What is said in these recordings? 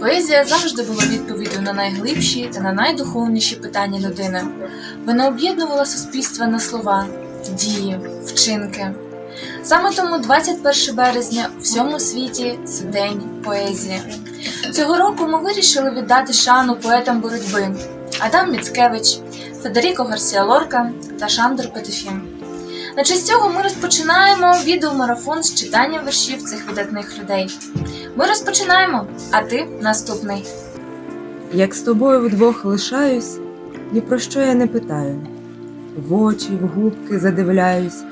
Поезія завжди була відповіддю на найглибші та на найдуховніші питання людини. Вона об'єднувала суспільство на слова, дії, вчинки. Саме тому 21 березня у всьому світі це день поезії. Цього року ми вирішили віддати шану поетам боротьби Адам Міцкевич, Федеріко Гарсія Лорка та Шандор Петефім. На честь цього ми розпочинаємо відеомарафон з читанням віршів цих видатних людей. Ми розпочинаємо, а ти наступний. Як з тобою вдвох лишаюсь, ні про що я не питаю. В очі, в губки задивляюсь,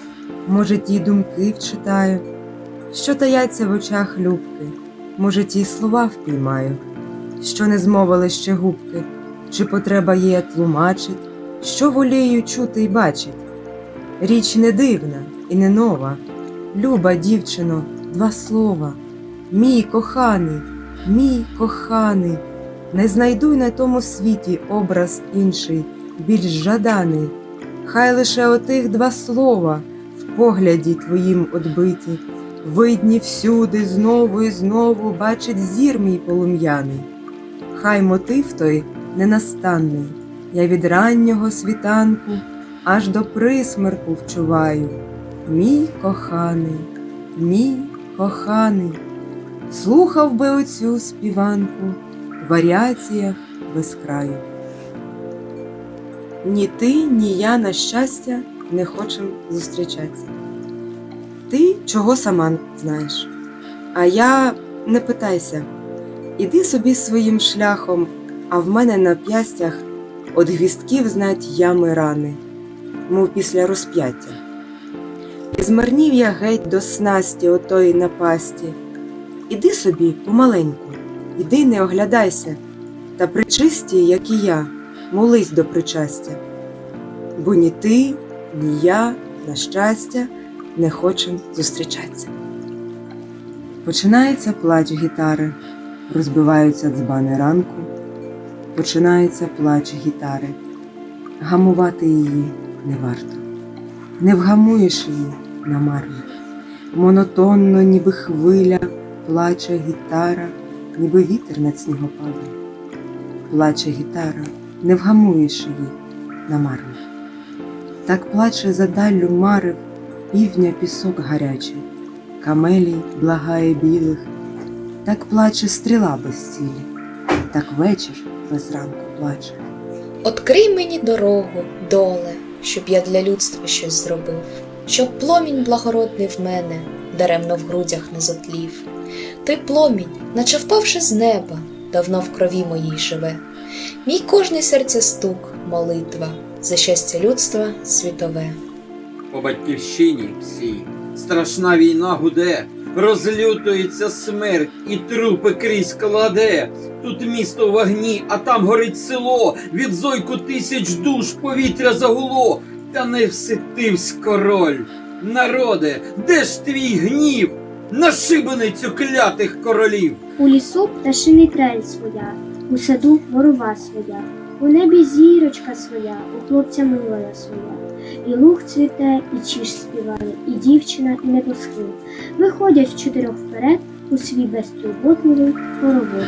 може, ті думки вчитаю, що таяться в очах любки, може, ті слова впіймаю, що не змовили ще губки, чи потреба є тлумачить, що волію чути й бачить. Річ не дивна і не нова, люба дівчино, два слова. Мій коханий, мій коханий, не знайду на тому світі образ інший, більш жаданий. Хай лише отих два слова в погляді твоїм одбиті, видні всюди знову і знову бачить зір мій полум'яний. Хай мотив той ненастанний, я від раннього світанку аж до присмерку вчуваю. Мій коханий, мій коханий. Слухав би оцю співанку в варіаціях без краю. Ні ти, ні я, на щастя, не хочем зустрічатися. Ти чого сама знаєш, а я не питайся. Іди собі своїм шляхом, а в мене на п'ястях от гвістків знать ями рани, мов після розп'яття. І змарнів я геть до снасті отої напасті. Іди собі помаленьку, іди не оглядайся, та причисті, як і я, молись до причастя. Бо ні ти, ні я, на щастя, не хочем зустрічатися. Починається плач гітари, розбиваються дзбани ранку, починається плач гітари. Гамувати її не варто, не вгамуєш її намарно. Монотонно, ніби хвиля, плаче гітара, ніби вітер над снігопадом. Плаче гітара, не вгамуєш її намарно. Так плаче за даллю марив півдня пісок гарячий, камелій благає білих, так плаче стріла без цілі, так вечір без ранку плаче. Открий мені дорогу, доле, щоб я для людства щось зробив, щоб пломінь благородний в мене даремно в грудях не зотлів. Ти пломінь, наче впавши з неба, давно в крові моїй живе. Мій кожний серця стук, молитва за щастя людства світове. По батьківщині всій страшна війна гуде, розлютується смерть і трупи крізь кладе. Тут місто в вогні, а там горить село. Від зойку тисяч душ повітря загуло. Та не вситивсь король. Народе, де ж твій гнів? На шибеницю клятих королів. У лісу пташиний трель своя, у саду ворова своя, у небі зірочка своя, у хлопця милая своя. І луг цвіте, і чіж співає, і дівчина, і небосхил. Виходять в чотирьох вперед у свій безтурботливий хоровод.